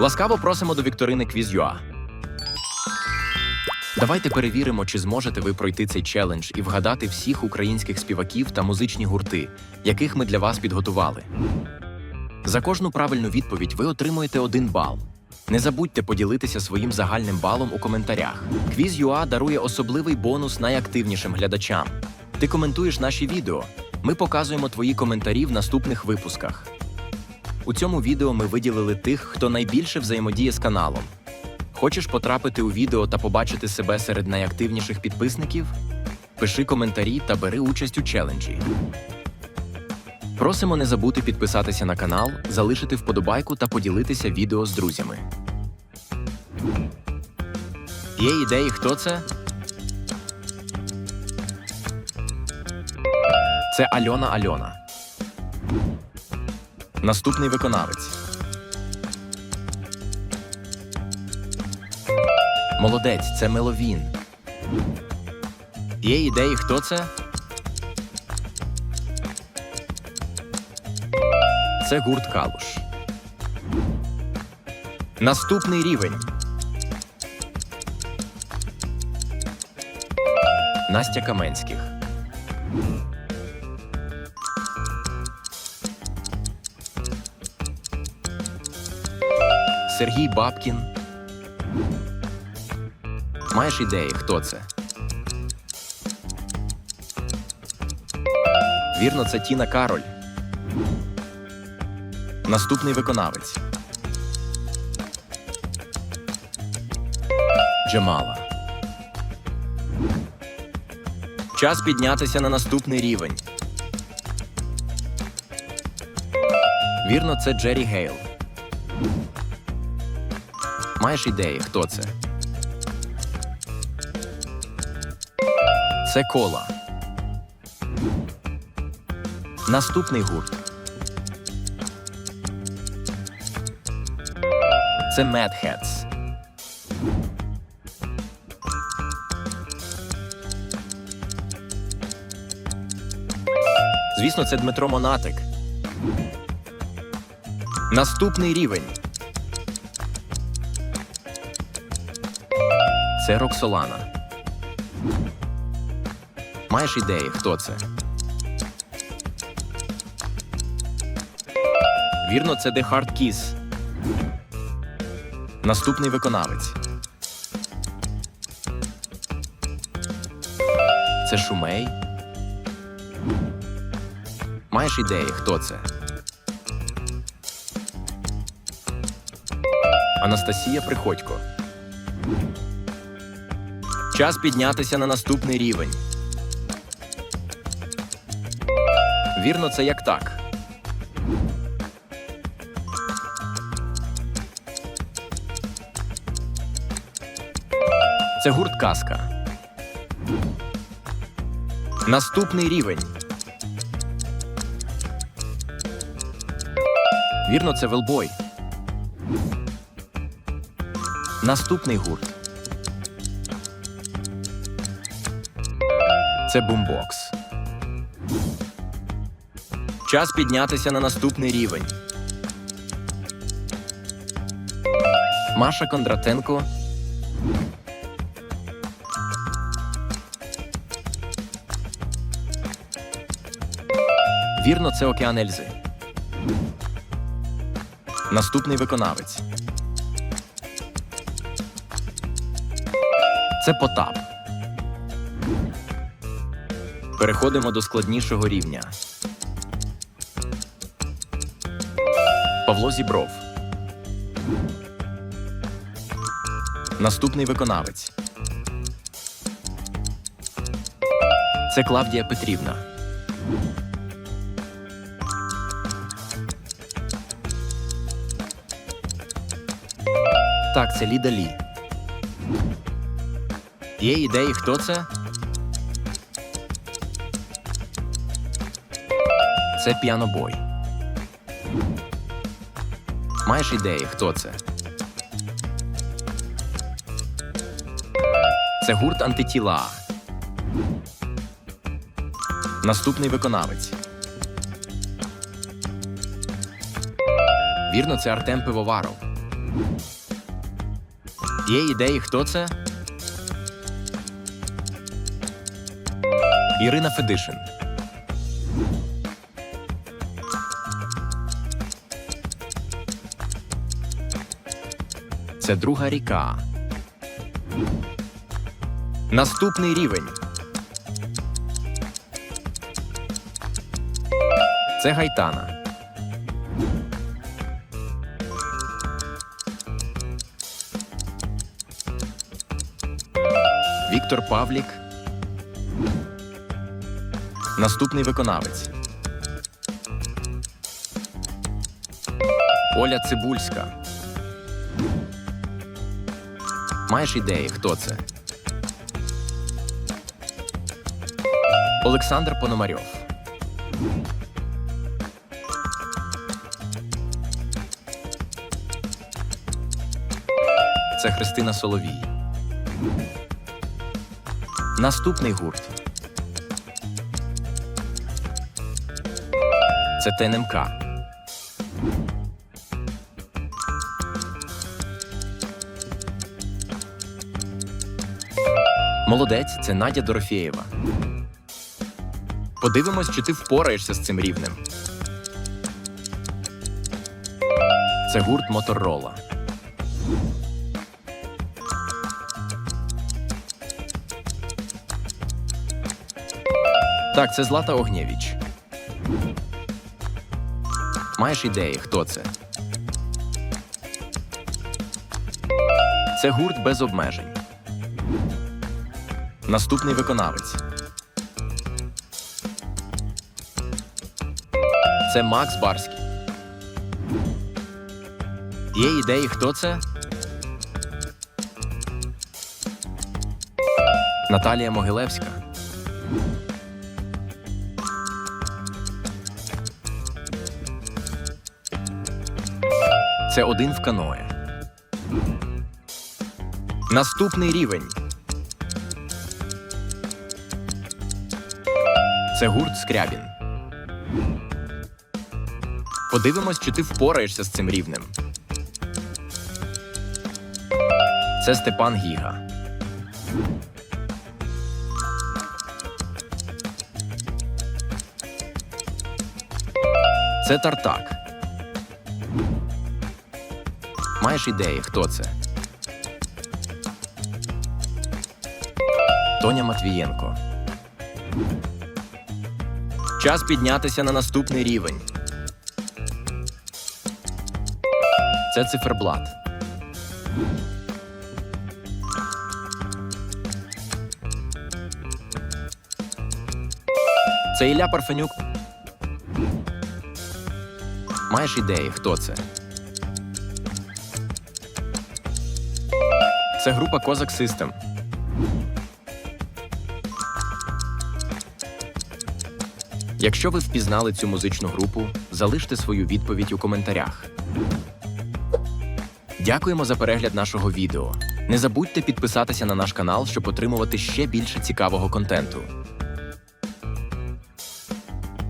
Ласкаво просимо до вікторини Quiz.ua. Давайте перевіримо, чи зможете ви пройти цей челендж і вгадати всіх українських співаків та музичні гурти, яких ми для вас підготували. За кожну правильну відповідь ви отримуєте один бал. Не забудьте поділитися своїм загальним балом у коментарях. Quiz.ua дарує особливий бонус найактивнішим глядачам. Ти коментуєш наші відео. Ми показуємо твої коментарі в наступних випусках. У цьому відео ми виділили тих, хто найбільше взаємодіє з каналом. Хочеш потрапити у відео та побачити себе серед найактивніших підписників? Пиши коментарі та бери участь у челенджі. Просимо не забути підписатися на канал, залишити вподобайку та поділитися відео з друзями. Є ідеї, хто це? Це Альона Альона. Наступний виконавець. Молодець, це Меловін. Є ідеї, хто це? Це гурт Калуш. Наступний рівень. Настя Каменських. Сергій Бабкін. Маєш ідеї, хто це? Вірно, це Тіна Кароль. Наступний виконавець. Джамала. Час піднятися на наступний рівень. Вірно, це Джері Гейл. Маєш ідеї, хто це? Це кола. Наступний гурт. Це Mad Звісно, це Дмитро Монатик. Наступний рівень. Це Роксолана. Маєш ідеї, хто це? Вірно, це The Hard Kiss. Наступний виконавець. Це Шумей. Маєш ідеї, хто це? Анастасія Приходько. Час піднятися на наступний рівень. Вірно, це як так. Це гурт казка. Наступний рівень. Вірно, це велбой. Наступний гурт. Це бумбокс. Час піднятися на наступний рівень. Маша Кондратенко. Вірно, це океан Ельзи. Наступний виконавець. Це Потап. Переходимо до складнішого рівня. Павло Зібров. Наступний виконавець. Це Клавдія Петрівна. Так, це Ліда Лі. Є ідеї, хто це? Це піанобой. Маєш ідеї, хто це? Це гурт антитіла. Наступний виконавець. Вірно, це Артем Пивоваров. Є ідеї, хто це? Ірина Федишин. Це друга ріка. Наступний рівень. Це гайтана. Віктор Павлік. Наступний виконавець. Оля Цибульська. Маєш ідеї, хто це? Олександр Пономарьов. Це Христина Соловій. Наступний гурт. Це ТНМК. Молодець це Надя Дорофєєва. Подивимось, чи ти впораєшся з цим рівнем. Це гурт Моторола. Так, це Злата Огнєвіч. Маєш ідеї, хто це? Це гурт без обмежень. Наступний виконавець. Це Макс Барський. Є ідеї, хто це? Наталія Могилевська. Це один в каное. Наступний рівень. Це гурт Скрябін. Подивимось, чи ти впораєшся з цим рівнем. Це Степан Гіга. Це Тартак. Маєш ідеї, хто це? Тоня Матвієнко. Час піднятися на наступний рівень. Це циферблат. Це Ілля Парфенюк. Маєш ідеї, хто це? Це група Козак System. Якщо ви впізнали цю музичну групу, залиште свою відповідь у коментарях. Дякуємо за перегляд нашого відео. Не забудьте підписатися на наш канал, щоб отримувати ще більше цікавого контенту.